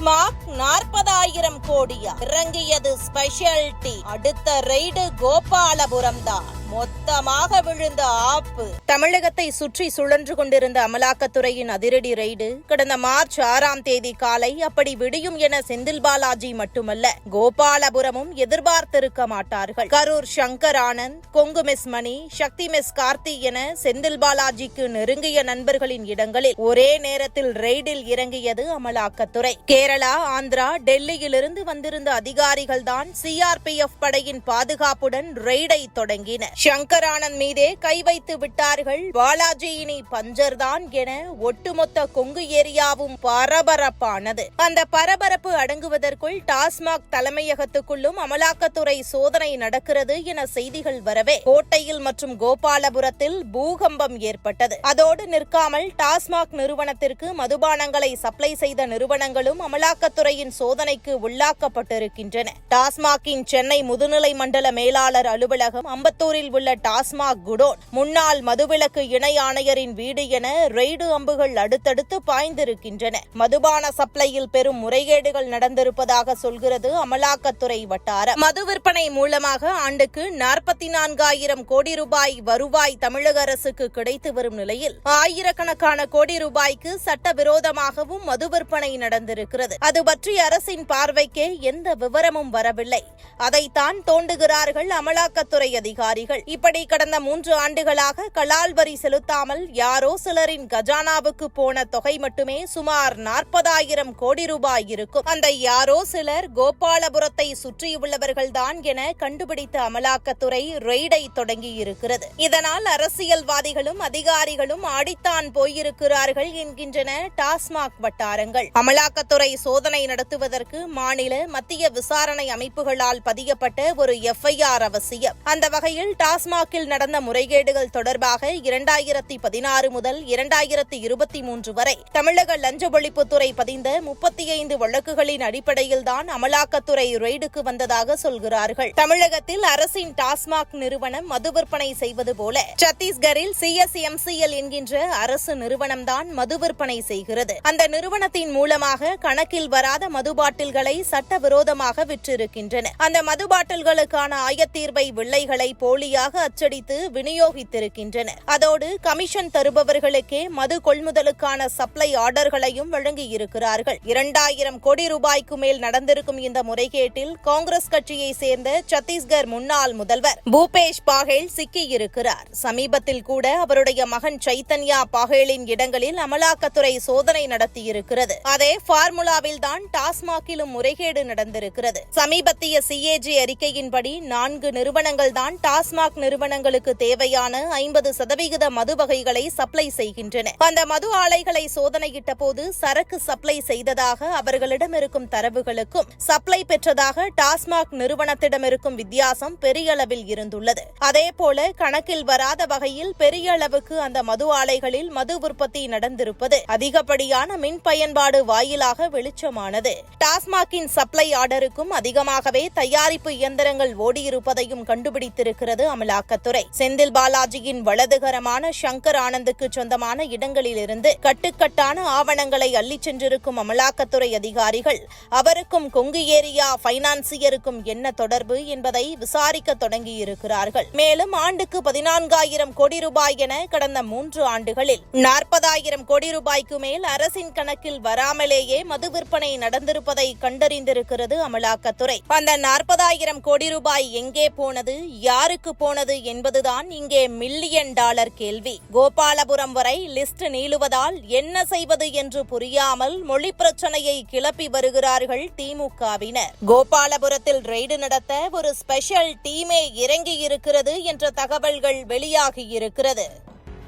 டாஸ்மாக் நாற்பதாயிரம் கோடியா. இறங்கியது ஸ்பெஷல் டீ அடுத்த ரெய்டு கோபாலபுரம் தான். மொத்தமாக விழுந்த ஆப்பு. தமிழகத்தை சுற்றி சுழன்று கொண்டிருந்த அமலாக்கத்துறையின் அதிரடி ரெய்டு கடந்த மார்ச் ஆறாம் தேதி காலை அப்படி விடியும் என செந்தில் பாலாஜி மட்டுமல்ல கோபாலபுரமும் எதிர்பார்த்திருக்க மாட்டார்கள். கரூர் சங்கர் ஆனந்த் கொங்கு மிஸ் மணி சக்தி மிஸ் கார்த்தி என செந்தில் பாலாஜிக்கு நெருங்கிய நண்பர்களின் இடங்களில் ஒரே நேரத்தில் ரெய்டில் இறங்கியது அமலாக்கத்துறை. கேரளா ஆந்திரா டெல்லியிலிருந்து வந்திருந்த அதிகாரிகள் தான் சிஆர்பிஎஃப் படையின் பாதுகாப்புடன் ரெய்டை தொடங்கினர் சங்கரானந்த் மீதே கை வைத்து விட்டார்கள். பாலாஜி இனி பஞ்சர் தான் என ஒட்டுமொத்த கொங்கு ஏரியாவும் பரபரப்பானது. அந்த பரபரப்பு அடங்குவதற்குள் டாஸ்மாக் தலைமையகத்துக்குள்ளும் அமலாக்கத்துறை சோதனை நடக்கிறது என செய்திகள் வரவே கோட்டையில் மற்றும் கோபாலபுரத்தில் பூகம்பம் ஏற்பட்டது. அதோடு நிற்காமல் டாஸ்மாக் நிறுவனத்திற்கு மதுபானங்களை சப்ளை செய்த நிறுவனங்களும் அமலாக்கத்துறையின் சோதனைக்கு உள்ளாக்கப்பட்டிருக்கின்றன. டாஸ்மாகின் சென்னை முதுநிலை மண்டல மேலாளர் அலுவலகம் அம்பத்தூரில் உள்ள டாஸ்மாக் குடோன் முன்னாள் மதுவிலக்கு இணை ஆணையரின் வீடு என ரெய்டு அம்புகள் அடுத்தடுத்து பாய்ந்திருக்கின்றன. மதுபான சப்ளையில் பெரும் முறைகேடுகள் நடந்திருப்பதாக சொல்கிறது அமலாக்கத்துறை வட்டாரம். மது விற்பனை மூலமாக ஆண்டுக்கு நாற்பத்தி நான்காயிரம் கோடி ரூபாய் வருவாய் தமிழக அரசுக்கு கிடைத்து வரும் நிலையில் ஆயிரக்கணக்கான கோடி ரூபாய்க்கு சட்டவிரோதமாகவும் மது விற்பனை நடந்திருக்கிறது. அது பற்றி அரசின் பார்வைக்கே எந்த விவரமும் வரவில்லை. அதைத்தான் தோண்டுகிறார்கள் அமலாக்கத்துறை அதிகாரிகள். இப்படி கடந்த மூன்று ஆண்டுகளாக கலால் வரி செலுத்தாமல் யாரோ சிலரின் கஜானாவுக்கு போன தொகை மட்டுமே சுமார் நாற்பதாயிரம் கோடி ரூபாய் இருக்கும். அந்த யாரோ சிலர் கோபாலபுரத்தை சுற்றியுள்ளவர்கள்தான் என கண்டுபிடித்த அமலாக்கத்துறை ரெய்டை தொடங்கியிருக்கிறது. இதனால் அரசியல்வாதிகளும் அதிகாரிகளும் ஆடித்தான் போயிருக்கிறார்கள் என்கின்றன டாஸ்மாக் வட்டாரங்கள். அமலாக்கத்துறை சோதனை நடத்துவதற்கு மாநில மத்திய விசாரணை அமைப்புகளால் பதியப்பட்ட ஒரு எஃப்ஐஆர் அவசியம். அந்த வகையில் டாஸ்மாகில் நடந்த முறைகேடுகள் தொடர்பாக இரண்டாயிரத்தி பதினாறு முதல் இரண்டாயிரத்தி இருபத்தி மூன்று வரை தமிழக லஞ்ச ஒழிப்புத்துறை பதிந்த முப்பத்தி ஐந்து வழக்குகளின் அடிப்படையில்தான் அமலாக்கத்துறை ரெய்டுக்கு வந்ததாக சொல்கிறார்கள். தமிழகத்தில் அரசின் டாஸ்மாக் நிறுவனம் மது விற்பனை செய்வது போல சத்தீஸ்கரில் சிஎஸ்எம்சிஎல் என்கின்ற அரசு நிறுவனம்தான் மது விற்பனை செய்கிறது. அந்த நிறுவனத்தின் மூலமாக கணக்கில் வராத மது பாட்டில்களை சட்டவிரோதமாக விற்றிருக்கின்றன. அந்த மது பாட்டில்களுக்கான ஆயத்தீர்வை வில்லைகளை போலியாக அச்சடித்து விநியோகித்திருக்கின்றன அதோடு கமிஷன் தருபவர்களுக்கே மது கொள்முதலுக்கான சப்ளை ஆர்டர்களையும் வழங்கியிருக்கிறார்கள். இரண்டாயிரம் கோடி ரூபாய்க்கு மேல் நடந்திருக்கும் இந்த முறைகேட்டில் காங்கிரஸ் கட்சியை சேர்ந்த சத்தீஸ்கர் முன்னாள் முதல்வர் பூபேஷ் பாகேல் சிக்கியிருக்கிறார். சமீபத்தில் கூட அவருடைய மகன் சைத்தன்யா பாகேலின் இடங்களில் அமலாக்கத்துறை சோதனை நடத்தியிருக்கிறது. அதே பார்முலாவில் தான் டாஸ்மாகிலும் முறைகேடு நடந்திருக்கிறது. சமீபத்திய சிஏஜி அறிக்கையின்படி நான்கு நிறுவனங்கள் தான் டாஸ்மாக் நிறுவனங்களுக்கு தேவையான ஐம்பது சதவிகித மது வகைகளை சப்ளை செய்கின்றன. அந்த மது ஆலைகளை சோதனையிட்ட போது சரக்கு சப்ளை செய்ததாக அவர்களிடம் இருக்கும் தரவுகளுக்கும் சப்ளை பெற்றதாக டாஸ்மாக் நிறுவனத்திடம் இருக்கும் வித்தியாசம் பெரிய அளவில் இருந்துள்ளது. அதேபோல கணக்கில் வராத வகையில் பெரிய அளவுக்கு அந்த மது ஆலைகளில் மது உற்பத்தி நடந்திருப்பது அதிகப்படியான மின் பயன்பாடு வாயிலாக வெளிச்சமானது. டாஸ்மாகின் சப்ளை ஆர்டருக்கும் அதிகமாகவே தயாரிப்பு இயந்திரங்கள் ஓடியிருப்பதையும் கண்டுபிடித்திருக்கிறது அமலாக்கத்துறை. செந்தில் பாலாஜியின் வலதுகரமான சங்கர் ஆனந்துக்கு சொந்தமான இடங்களிலிருந்து கட்டுக்கட்டான ஆவணங்களை அள்ளிச் சென்றிருக்கும் அமலாக்கத்துறை அதிகாரிகள் அவருக்கும் கொங்கு ஏரியா பைனான்சியருக்கும் என்ன தொடர்பு என்பதை விசாரிக்க தொடங்கியிருக்கிறார்கள். மேலும் ஆண்டுக்கு பதினான்காயிரம் கோடி ரூபாய் என கடந்த மூன்று ஆண்டுகளில் நாற்பதாயிரம் கோடி ரூபாய்க்கு மேல் அரசின் கணக்கில் வராமலேயே மது விற்பனை நடந்திருப்பதை கண்டறிந்திருக்கிறது அமலாக்கத்துறை. அந்த நாற்பதாயிரம் கோடி ரூபாய் எங்கே போனது யாருக்கு போனது என்பதுதான் இங்கே மில்லியன் டாலர் கேள்வி. கோபாலபுரம் வரை லிஸ்ட் நீளுவதால் என்ன செய்வது என்று புரியாமல் மொழி பிரச்சனையை கிளப்பி வருகிறார்கள் திமுகவினர். கோபாலபுரத்தில் ரெய்டு நடத்த ஒரு ஸ்பெஷல் டீமே இறங்கி இருக்கிறது என்ற தகவல்கள் வெளியாகியிருக்கிறது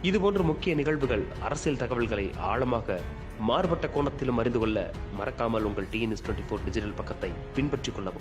இதுபோன்ற முக்கிய நிகழ்வுகள் அரசியல் தகவல்களை ஆழமாக மாறுபட்ட கோணத்திலும் அறிந்து கொள்ள மறக்காமல் உங்கள் டிஎன்எஸ் டுவெண்ட்டி ஃபோர் டிஜிட்டல் பக்கத்தை பின்பற்றிக் கொள்ளவும்.